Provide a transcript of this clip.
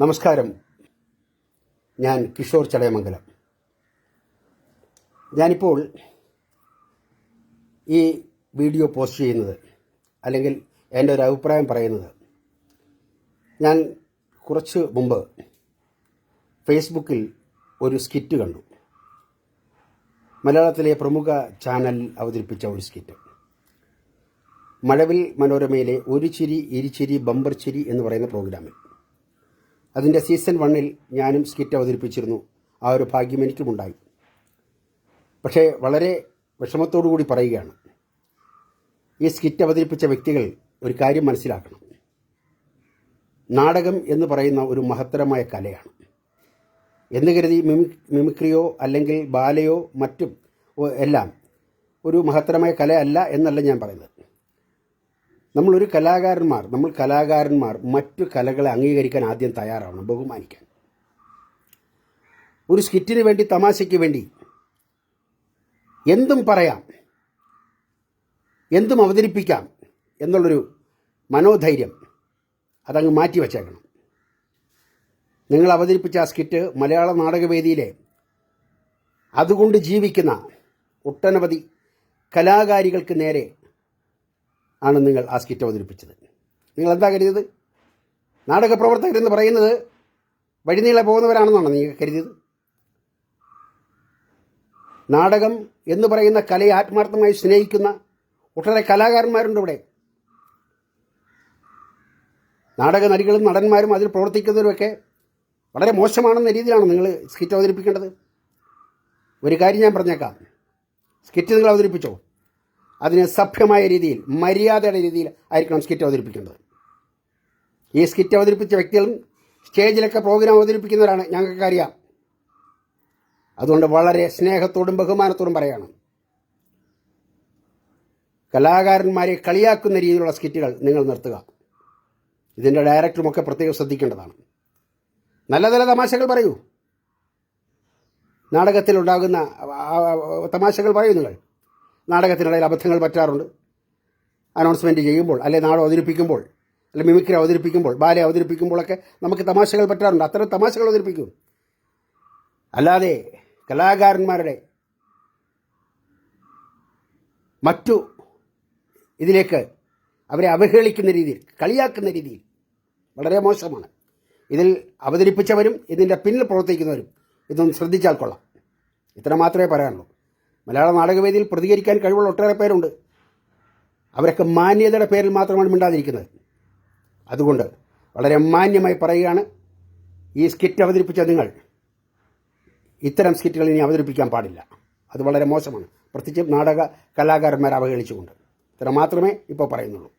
നമസ്കാരം. ഞാൻ കിഷോർ ചടയമംഗലം. ഞാനിപ്പോൾ ഈ വീഡിയോ പോസ്റ്റ് ചെയ്യുന്നത് അല്ലെങ്കിൽ എന്റെ ഒരു അഭിപ്രായം പറയുന്നത് ഞാൻ കുറച്ച് മുമ്പ് ഫേസ്ബുക്കിൽ ഒരു സ്കിറ്റ് കണ്ടു. മലയാളത്തിലെ പ്രമുഖ ചാനൽ അവതരിപ്പിച്ച ഒരു സ്കിറ്റ്. മഴവിൽ മനോരമയിലെ ഒരു ചിരി ഇരിച്ചിരി ബമ്പർ ചിരി എന്ന് പറയുന്ന പ്രോഗ്രാമിൽ. അതിന്റെ സീസൺ വണ്ണിൽ ഞാനും സ്കിറ്റ് അവതരിപ്പിച്ചിരുന്നു. ആ ഒരു ഭാഗ്യം എനിക്കുമുണ്ടായി. പക്ഷേ വളരെ വിഷമത്തോടു കൂടി പറയുകയാണ്. ഈ സ്കിറ്റ് അവതരിപ്പിച്ച വ്യക്തികൾ ഒരു കാര്യം മനസ്സിലാക്കണം. നാടകം എന്ന് പറയുന്ന ഒരു മഹത്തരമായ കലയാണ്. എന്ന് കരുതി മിമി മിമിക്രിയോ അല്ലെങ്കിൽ ബാലയോ മറ്റും എല്ലാം ഒരു മഹത്തരമായ കലയല്ല എന്നല്ല ഞാൻ പറയുന്നത്. നമ്മളൊരു കലാകാരന്മാർ നമ്മൾ കലാകാരന്മാർ മറ്റു കലകളെ അംഗീകരിക്കാൻ ആദ്യം തയ്യാറാവണം ബഹുമാനിക്കാൻ. ഒരു സ്കിറ്റിന് വേണ്ടി തമാശയ്ക്ക് വേണ്ടി എന്തും പറയാം എന്തും അവതരിപ്പിക്കാം എന്നുള്ളൊരു മനോധൈര്യം അതങ്ങ് മാറ്റി വച്ചേക്കണം. നിങ്ങൾ അവതരിപ്പിച്ച ആ സ്കിറ്റ് മലയാള നാടകവേദിയിലെ അതുകൊണ്ട് ജീവിക്കുന്ന ഒട്ടനവധി കലാകാരികൾക്ക് നേരെ ആണ് നിങ്ങൾ ആ സ്കിറ്റ് അവതരിപ്പിച്ചത്. നിങ്ങൾ എന്താ കരുതിയത്? നാടക പ്രവർത്തകരെന്ന് പറയുന്നത് വഴിനീളെ പോകുന്നവരാണെന്നാണ് നിങ്ങൾ കരുതിയത്? നാടകം എന്ന് പറയുന്ന കലയെ ആത്മാർത്ഥമായി സ്നേഹിക്കുന്ന ഒട്ടേറെ കലാകാരന്മാരുണ്ട് ഇവിടെ. നാടക നടികളും നടന്മാരും അതിൽ പ്രവർത്തിക്കുന്നവരുമൊക്കെ വളരെ മോശമാണെന്ന രീതിയിലാണ് നിങ്ങൾ സ്കിറ്റ് അവതരിപ്പിക്കേണ്ടത്. ഒരു കാര്യം ഞാൻ പറഞ്ഞേക്കാം. സ്കിറ്റ് നിങ്ങൾ അവതരിപ്പിച്ചോ? അതിന് സഭ്യമായ രീതിയിൽ മര്യാദയുടെ രീതിയിൽ ആയിരിക്കണം സ്കിറ്റ് അവതരിപ്പിക്കേണ്ടത് ഈ സ്കിറ്റ് അവതരിപ്പിച്ച വ്യക്തികളും സ്റ്റേജിലൊക്കെ പ്രോഗ്രാം അവതരിപ്പിക്കുന്നവരാണ് ഞങ്ങൾക്ക് അറിയാം. അതുകൊണ്ട് വളരെ സ്നേഹത്തോടും ബഹുമാനത്തോടും പറയണം. കലാകാരന്മാരെ കളിയാക്കുന്ന രീതിയിലുള്ള സ്കിറ്റുകൾ നിങ്ങൾ നിർത്തുക. ഇതിന്റെ ഡയറക്ടറുമൊക്കെ പ്രത്യേകം ശ്രദ്ധിക്കേണ്ടതാണ്. നല്ല നല്ല തമാശകൾ പറയൂ. നാടകത്തിലുണ്ടാകുന്ന തമാശകൾ പറയൂ നിങ്ങൾ. നാടകത്തിനിടയിൽ അബദ്ധങ്ങൾ പറ്റാറുണ്ട്. അനൗൺസ്മെന്റ് ചെയ്യുമ്പോൾ അല്ലെ നാടകം അവതരിപ്പിക്കുമ്പോൾ അല്ലെ മിമിക്രി അവതരിപ്പിക്കുമ്പോൾ ബാലെ അവതരിപ്പിക്കുമ്പോഴൊക്കെ നമുക്ക് തമാശകൾ പറ്റാറുണ്ട്. അത്തരം തമാശകൾ അവതരിപ്പിക്കും. അല്ലാതെ കലാകാരന്മാരുടെ മറ്റു ഇതിലേക്ക് അവരെ അവഹേളിക്കുന്ന രീതിയിൽ കളിയാക്കുന്ന രീതിയിൽ വളരെ മോശമാണ്. ഇതിൽ അവതരിപ്പിച്ചവരും ഇതിന്റെ പിന്നിൽ പ്രവർത്തിക്കുന്നവരും ഇതൊന്ന് ശ്രദ്ധിച്ചാൽ കൊള്ളാം. ഇത്ര മാത്രമേ പറയാനുള്ളൂ. മലയാള നാടകവേദിയിൽ പ്രതികരിക്കാൻ കഴിവുള്ള ഒട്ടേറെ പേരുണ്ട്. അവരൊക്കെ മാന്യതയുടെ പേരിൽ മാത്രമാണ് മിണ്ടാതിരിക്കുന്നത്. അതുകൊണ്ട് വളരെ മാന്യമായി പറയുകയാണ് ഈ സ്കിറ്റ് അവതരിപ്പിച്ച നിങ്ങൾ. ഇത്തരം സ്കിറ്റുകൾ ഇനി അവതരിപ്പിക്കാൻ പാടില്ല. അത് വളരെ മോശമാണ്. പ്രത്യേകിച്ച് നാടക കലാകാരന്മാരെ അവഹേളിച്ചുകൊണ്ട്. ഇത്ര മാത്രമേ ഇപ്പോൾ പറയുന്നുള്ളൂ.